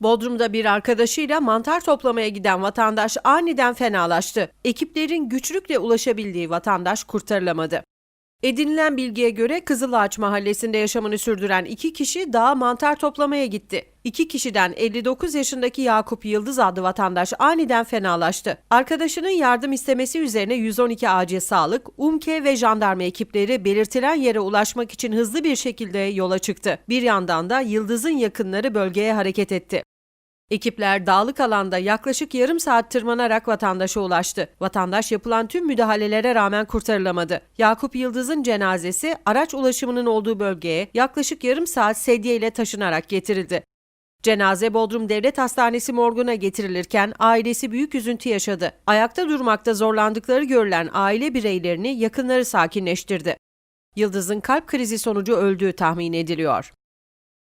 Bodrum'da bir arkadaşıyla mantar toplamaya giden vatandaş aniden fenalaştı. Ekiplerin güçlükle ulaşabildiği vatandaş kurtarılamadı. Edinilen bilgiye göre Kızılağaç mahallesinde yaşamını sürdüren iki kişi dağa mantar toplamaya gitti. İki kişiden 59 yaşındaki Yakup Yıldız adlı vatandaş aniden fenalaştı. Arkadaşının yardım istemesi üzerine 112 acil sağlık, UMKE ve jandarma ekipleri belirtilen yere ulaşmak için hızlı bir şekilde yola çıktı. Bir yandan da Yıldız'ın yakınları bölgeye hareket etti. Ekipler dağlık alanda yaklaşık yarım saat tırmanarak vatandaşa ulaştı. Vatandaş yapılan tüm müdahalelere rağmen kurtarılamadı. Yakup Yıldız'ın cenazesi araç ulaşımının olduğu bölgeye yaklaşık yarım saat sedye ile taşınarak getirildi. Cenaze Bodrum Devlet Hastanesi morguna getirilirken ailesi büyük üzüntü yaşadı. Ayakta durmakta zorlandıkları görülen aile bireylerini yakınları sakinleştirdi. Yıldız'ın kalp krizi sonucu öldüğü tahmin ediliyor.